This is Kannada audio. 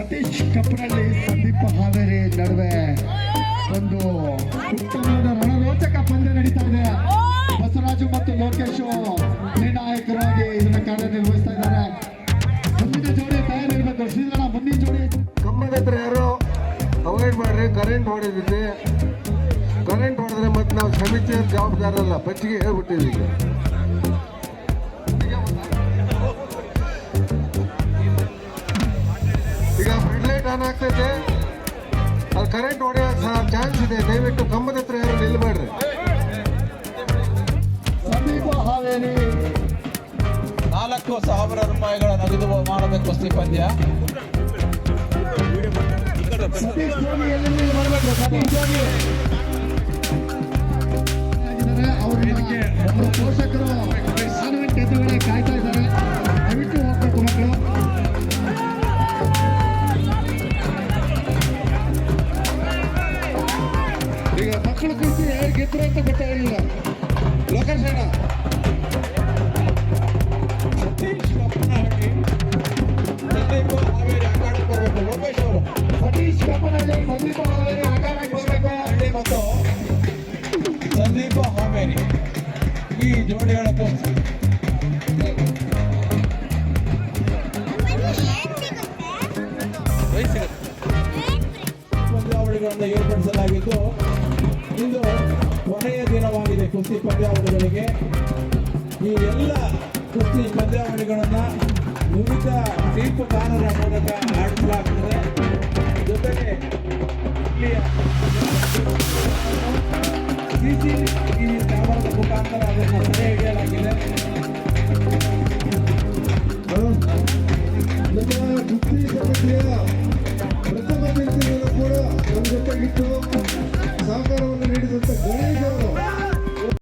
ಸತೀಶ್ ಕಪ್ರಳ್ಳಿ ಸಂದೀಪ ಹಾವೇರಿ ನಡುವೆ ಒಂದು ಉತ್ತಮವಾದ ರಣರೋಚಕ ಪಂದ್ಯ ನಡೀತಾ ಇದೆ. ಬಸವರಾಜು ಮತ್ತು ಲೋಕೇಶ್ ನಿರ್ಣಾಯಕರಾಗಿ ಇದನ್ನ ಕಾರ್ಯನಿರ್ವಹಿಸ್ತಾ ಇದ್ದಾರೆ. ಮುಂದಿನ ಜೋಡಿ ತಯಾರಿರ್ಬೇಕು. ಶ್ರೀಧರ, ಮುಂದಿನ ಜೋಡಿ. ಕಂಬದ ಹತ್ರ ಯಾರು ಅವಾಯ್ಡ್ ಮಾಡ್ರಿ. ಕರೆಂಟ್ ಹೊಡೆದಿದ್ದೆ ಕರೆಂಟ್ ಹೊಡೆದ್ರೆ ಮತ್ತೆ ನಾವು ಸಮಿತಿಯ ಜವಾಬ್ದಾರಲ್ಲ ಬಚ್ಚಿಗೆ ಹೇಳ್ಬಿಟ್ಟಿದ್ದೀವಿ. ಆನ್ ಆಗ್ತೈತೆ ಅದು ಕರೆಂಟ್ ಹೊಡೆಯ ಚಾನ್ಸ್ ಇದೆ. ದಯವಿಟ್ಟು ಕಂಬದ ಹತ್ರ ಯಾರು ನಿಲ್ಬೇಡ್ರಿ. ಹಾವೇರಿ. ನಾಲ್ಕು ಸಾವಿರ ರೂಪಾಯಿಗಳ ನಗದು ಮಾಡಬೇಕು ಕುಸ್ತಿ ಪಂದ್ಯ ಸತೀಶ್ ಜೋಗಿ ಎಲ್ಲಿ ಬರಬೇಕು ಸತೀಶ್ ಜೋಗಿ. ಗೆದ್ರು ಅಂತ ಗೊತ್ತಾಗಲಿಲ್ಲ ಲೋಕೇಶ್ ಅಣ್ಣ. ಸತೀಶ್ ಬಪ್ಪನಹಳ್ಳಿ ಸಂದೀಪ ಹಾವೇರಿ ಅಖಾಡಕ್ಕೆ ಬರಬೇಕು. ಲೋಕೇಶ್ ಅವರು ಸತೀಶ್ ಕಪ್ಪನಹಳ್ಳಿ ಸಂದೀಪ ಹಾವೇರಿ. ಬರಬೇಕು ಹಳ್ಳಿ ಮತ್ತು ಸಂದೀಪ ಹಾವೇರಿ ಈ ಜೋಡಿಗಳ ಪಂದ್ಯಾವಳಿಗಳನ್ನು ಏರ್ಪಡಿಸಲಾಗಿದ್ದು ಇಂದು ಕೊನೆಯ ದಿನವಾಗಿದೆ ಕುಸ್ತಿ ಪಂದ್ಯಾವಳಿಗಳಿಗೆ. ಈ ಎಲ್ಲ ಕುಸ್ತಿ ಪಂದ್ಯಾವಳಿಗಳನ್ನು ನುರಿತ ತೀರ್ಪುಗಾರರ ಮೂಲಕ ಆಡಿಸಲಾಗುತ್ತದೆ. ಜೊತೆಗೆ ಇಲ್ಲಿಯ ಸಿಸಿ ಟಿವಿ ಕ್ಯಾಮರಾದ ಮುಖಾಂತರ ಅದನ್ನು ಸೆರೆ ಹಿಡಿಯಲಾಗಿದೆ ನಮ್ಮ ಕುಸ್ತಿ ಸಮಿತಿಯ ಪ್ರಥಮ ಕೂಡ ನಮ್ಮ ಜೊತೆಗಿಟ್ಟು ಸಹಕಾರವನ್ನು ಗಣ್ಯ